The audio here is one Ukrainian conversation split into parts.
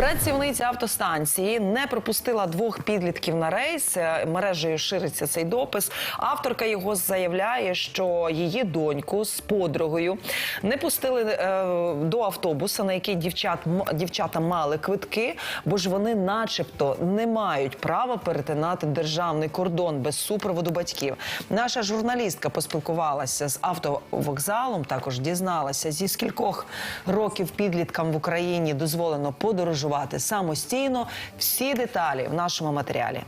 Працівниця автостанції не пропустила двох підлітків на рейс. Е, Мережею шириться цей допис. Авторка його заявляє, що її доньку з подругою не пустили е, до автобуса, на який дівчат дівчата мали квитки, бо ж вони, начебто, не мають права перетинати державний кордон без супроводу батьків. Наша журналістка поспілкувалася з автовокзалом. Також дізналася, зі скількох років підліткам в Україні дозволено подорожувати самостійно. Всі деталі в нашому матеріалі.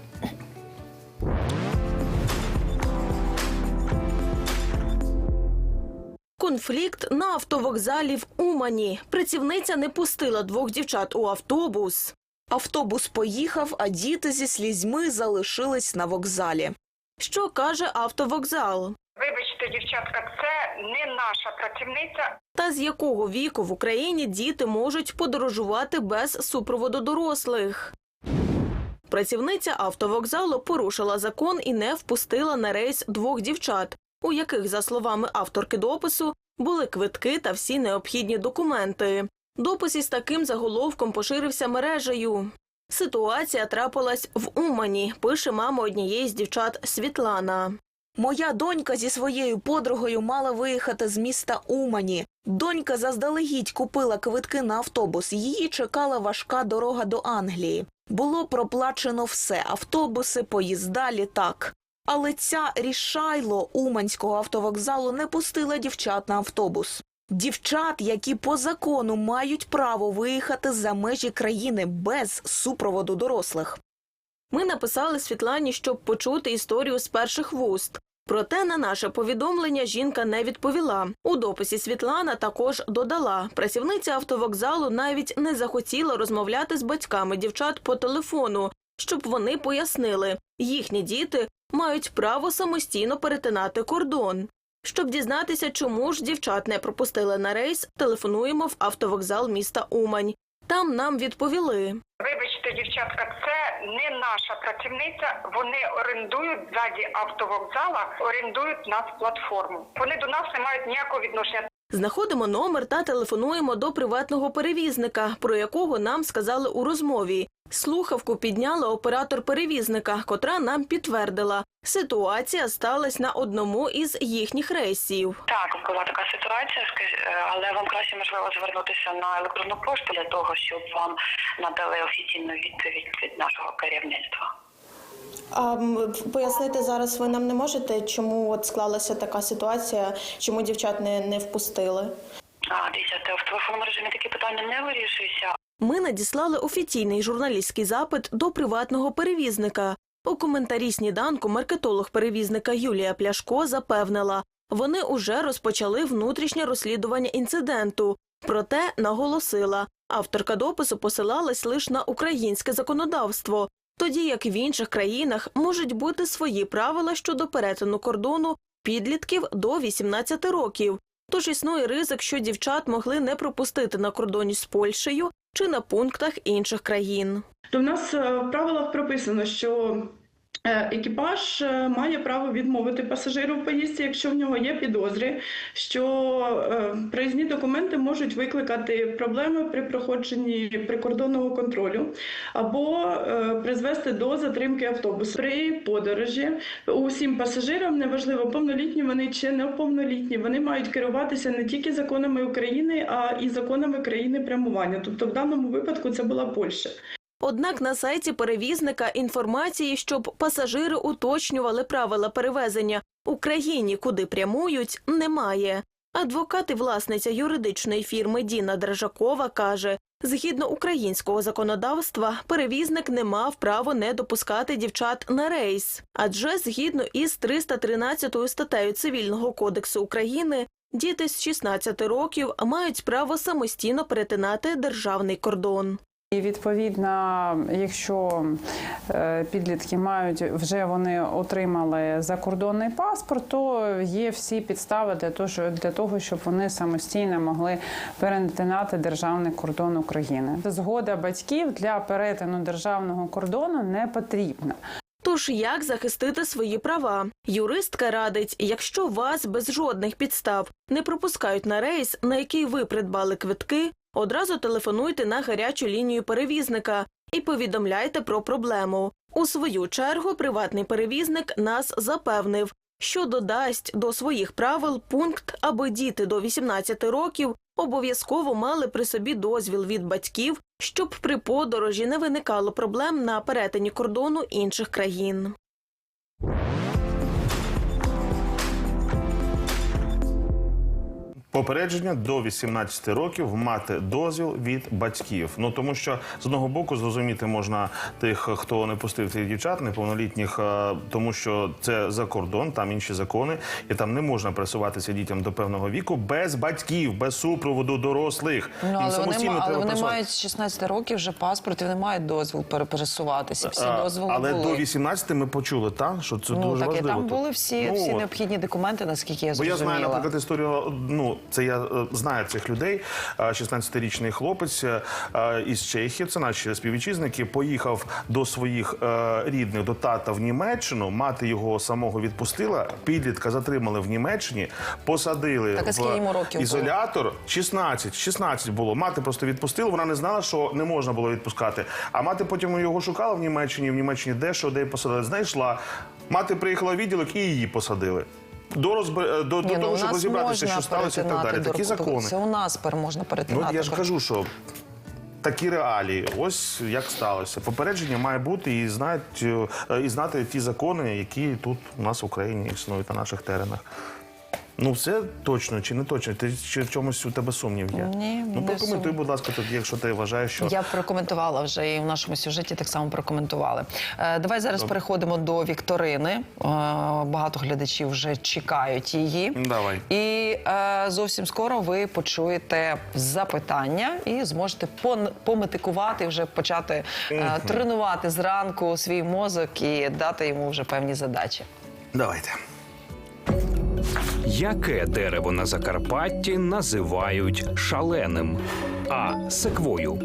Конфлікт на автовокзалі в Умані. Працівниця не пустила двох дівчат у автобус. Автобус поїхав, а діти зі слізьми залишились на вокзалі. Що каже автовокзал? Вибачте, дівчатка, це не наша працівниця. Та з якого віку в Україні діти можуть подорожувати без супроводу дорослих? Працівниця автовокзалу порушила закон і не впустила на рейс двох дівчат, у яких, за словами авторки допису, були квитки та всі необхідні документи. Допис із таким заголовком поширився мережею. Ситуація трапилась в Умані, пише мама однієї з дівчат Світлана. Моя донька зі своєю подругою мала виїхати з міста Умані. Донька заздалегідь купила квитки на автобус. Її чекала важка дорога до Англії. Було проплачено все: автобуси, поїзда, літак. Але ця рішайло Уманського автовокзалу не пустила дівчат на автобус. Дівчат, які по закону мають право виїхати за межі країни без супроводу дорослих. Ми написали Світлані, щоб почути історію з перших вуст. Проте на наше повідомлення жінка не відповіла. У дописі Світлана також додала, працівниця автовокзалу навіть не захотіла розмовляти з батьками дівчат по телефону, щоб вони пояснили, їхні діти мають право самостійно перетинати кордон. Щоб дізнатися, чому ж дівчат не пропустили на рейс, телефонуємо в автовокзал міста Умань. Там нам відповіли. Вибачте, дівчатка, це не наша працівниця. Вони орендують ззаді автовокзала, орендують нас платформу. Вони до нас не мають ніякого відношення. Знаходимо номер та телефонуємо до приватного перевізника, про якого нам сказали у розмові. Слухавку підняла оператор перевізника, котра нам підтвердила. Ситуація сталася на одному із їхніх рейсів. Так, була така ситуація, е, але вам краще можливо звернутися на електронну пошту для того, щоб вам надали офіційну відповідь від нашого керівництва. А пояснити зараз ви нам не можете, чому от склалася така ситуація, чому дівчат не, не впустили? А дивіться, в телефонному режимі такі питання не вирішуються. Ми надіслали офіційний журналістський запит до приватного перевізника. У коментарі сніданку маркетолог перевізника Юлія Пляшко запевнила, вони уже розпочали внутрішнє розслідування інциденту. Проте наголосила, авторка допису посилалась лише на українське законодавство, тоді як в інших країнах можуть бути свої правила щодо перетину кордону підлітків до 18 років. Тож існує ризик, що дівчат могли не пропустити на кордоні з Польщею чи на пунктах інших країн. То в нас е, в правилах прописано, що екіпаж е, має право відмовити пасажиру в поїздці, якщо в нього є підозри, що е, проїзні документи можуть викликати проблеми при проходженні прикордонного контролю або е, призвести до затримки автобусу. При подорожі усім пасажирам, неважливо повнолітні вони чи неповнолітні, вони мають керуватися не тільки законами України, а і законами країни прямування. Тобто в даному випадку це була Польща. Однак на сайті перевізника інформації, щоб пасажири уточнювали правила перевезення у країні, куди прямують, немає. Адвокат і власниця юридичної фірми Діна Дражакова каже, згідно українського законодавства, перевізник не мав права не допускати дівчат на рейс, адже згідно із 313 статтею Цивільного кодексу України діти з 16 років мають право самостійно перетинати державний кордон. І відповідно, якщо е, підлітки мають вже вони отримали закордонний паспорт, то є всі підстави для того, для того, щоб вони самостійно могли перетинати державний кордон України. Згода батьків для перетину державного кордону не потрібна. Тож як захистити свої права? Юристка радить, якщо вас без жодних підстав не пропускають на рейс, на який ви придбали квитки, одразу телефонуйте на гарячу лінію перевізника і повідомляйте про проблему. У свою чергу приватний перевізник нас запевнив, що додасть до своїх правил пункт, аби діти до 18 років обов'язково мали при собі дозвіл від батьків, щоб при подорожі не виникало проблем на перетині кордону інших країн. Попередження до 18 років мати дозвіл від батьків. Ну тому що з одного боку зрозуміти можна тих, хто не пустив цих дівчат, неповнолітніх, е, тому що це за кордон, там інші закони, і там не можна пресуватися дітям до певного віку без батьків, без супроводу дорослих. Ну, Їм але вони, самостійно ма- але вони мають з 16 років вже паспорт і вони мають дозвіл пере- пересуватися. Всі дозволи але були. до 18 ми почули, так що це ну, дуже так, і важливо. там були всі, Ну, всі необхідні документи, наскільки я Бо я знаю, наприклад, історію. Ну це я е, знаю цих людей. Е, 16-річний хлопець е, із Чехії, це наші співвітчизники, поїхав до своїх е, рідних до тата в Німеччину. Мати його самого відпустила. Підлітка затримали в Німеччині, посадили Так, в йому було? ізолятор. 16, 16 було. Мати просто відпустила. Вона не знала, що не можна було відпускати. А мати потім його шукала в Німеччині. В Німеччині де що, де посадили. Знайшла. Мати приїхала в відділок і її посадили. До, розб... до, до ну, того, у щоб нас розібратися, можна що сталося і так перетинати далі. Такі закони. Це у нас тепер можна перетинати. Ну, я ж кажу, що такі реалії. Ось як сталося. Попередження має бути і знають, е, і знати ті закони, які тут у нас в Україні існують на наших теренах. Ну, все точно чи не точно? Ти чи в чомусь у тебе сумнів є? Ні, ну не прокоментуй, сум. будь ласка, тоді, якщо ти вважаєш, що Я прокоментувала вже і в нашому сюжеті так само прокоментували. Е, давай зараз переходимо до вікторини. Е, багато глядачів вже чекають її. Давай. І е, зовсім скоро ви почуєте запитання і зможете пон- пометикувати, вже почати е, тренувати зранку свій мозок і дати йому вже певні задачі. давайте. Яке дерево на Закарпатті називають шаленим? А. Секвою,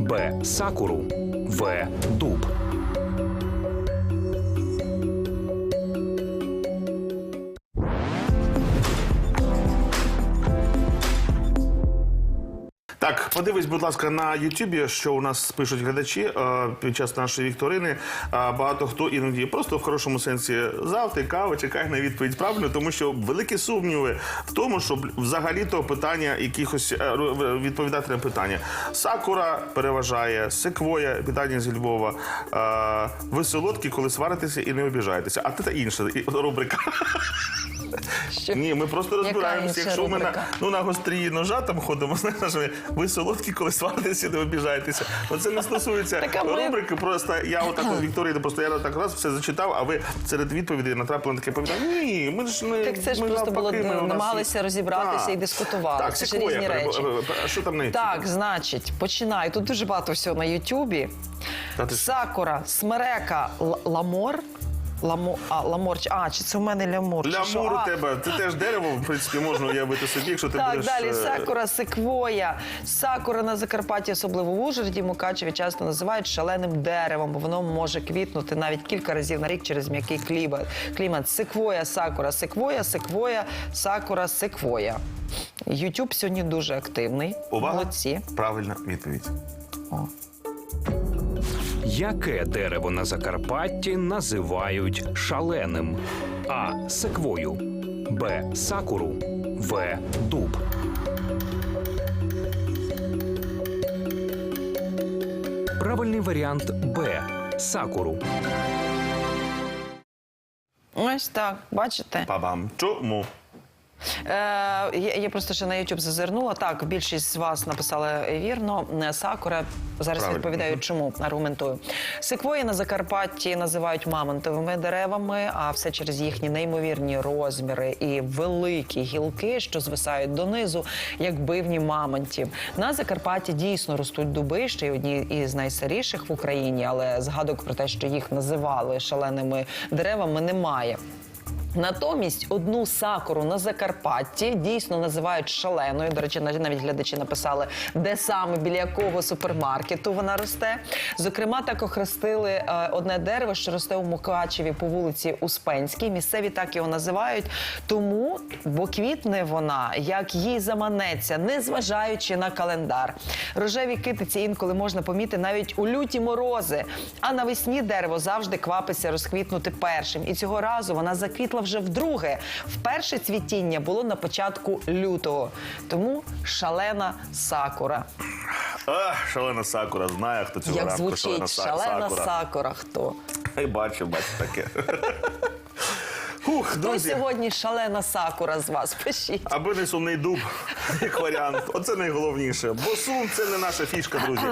Б. Сакуру, В. Дуб. Подивись, будь ласка, на Ютубі, що у нас пишуть глядачі під час нашої вікторини. Багато хто іноді просто в хорошому сенсі завтра кава чекає на відповідь правильно, тому що великі сумніви в тому, щоб взагалі-то питання якихось е, відповідати на питання. Сакура переважає, секвоя, питання зі Львова. Ви солодкі, коли сваритеся і не обіжаєтеся. А це та інша рубрика. Що? Ні, ми просто розбираємося. Якщо ми на, ну, на гострі ножа там ходимо, знаєш, ви, ви солодкі, коли сваритеся, не обіжаєтеся. Оце не стосується Так, а ми- рубрики. Просто я отак от Вікторії, просто я так раз все зачитав, а ви серед відповідей натрапили на таке повідомлення. Ні, ми ж не Так це ж ми просто було, ми у нас намагалися розібратися Так. і дискутували. Так, Це ж різні речі. Що там не Так, значить, починаю. Тут дуже багато всього на Ютубі. Сакура, смерека, ламор. Ламо, а, ламор, чи- а, чи це у мене лямор? чи що? Лямур у А, тебе, це теж дерево, в принципі, можна уявити собі, якщо ти Так, будеш... далі е, сакура, секвоя. Сакура на Закарпатті, особливо в Ужгороді, Мукачеві часто називають шаленим деревом, бо воно може квітнути навіть кілька разів на рік через м'який клімат. клімат. Секвоя, сакура, секвоя, секвоя, сакура, секвоя. Ютуб сьогодні дуже активний. Увага, Молодці. правильна відповідь. Яке дерево на Закарпатті називають шаленим? А. Секвою, Б. Сакуру, В. Дуб. Правильний варіант Б. Сакуру. Ось так, бачите? Па-бам. Чому? Е, я, я просто ще на YouTube зазирнула. Так, більшість з вас написали вірно. Не, Сакура. Зараз Правильно. відповідаю, чому аргументую. Секвої на Закарпатті називають мамонтовими деревами, а все через їхні неймовірні розміри і великі гілки, що звисають донизу, як бивні мамонтів. На Закарпатті дійсно ростуть дуби, ще й одні із найстаріших в Україні, але згадок про те, що їх називали шаленими деревами, немає. Натомість одну сакуру на Закарпатті дійсно називають шаленою. До речі, навіть глядачі написали, де саме біля якого супермаркету вона росте. Зокрема, так охрестили е, одне дерево, що росте у Мукачеві по вулиці Успенській. Місцеві так його називають. Тому, бо квітне вона, як їй заманеться, не зважаючи на календар. Рожеві китиці інколи можна помітити навіть у люті морози. А навесні дерево завжди квапиться розквітнути першим. І цього разу вона заквітла вже вдруге. Вперше цвітіння було на початку лютого. Тому шалена сакура. А, шалена сакура, знає, хто цього Як ранку. звучить са- шалена сакура. сакура. Хто? Ай, бачу, бачу таке. Хух, Хто друзі. сьогодні шалена сакура з вас? Пишіть. Аби не сумний дуб, як варіант. Оце найголовніше. Бо сум це не наша фішка, друзі.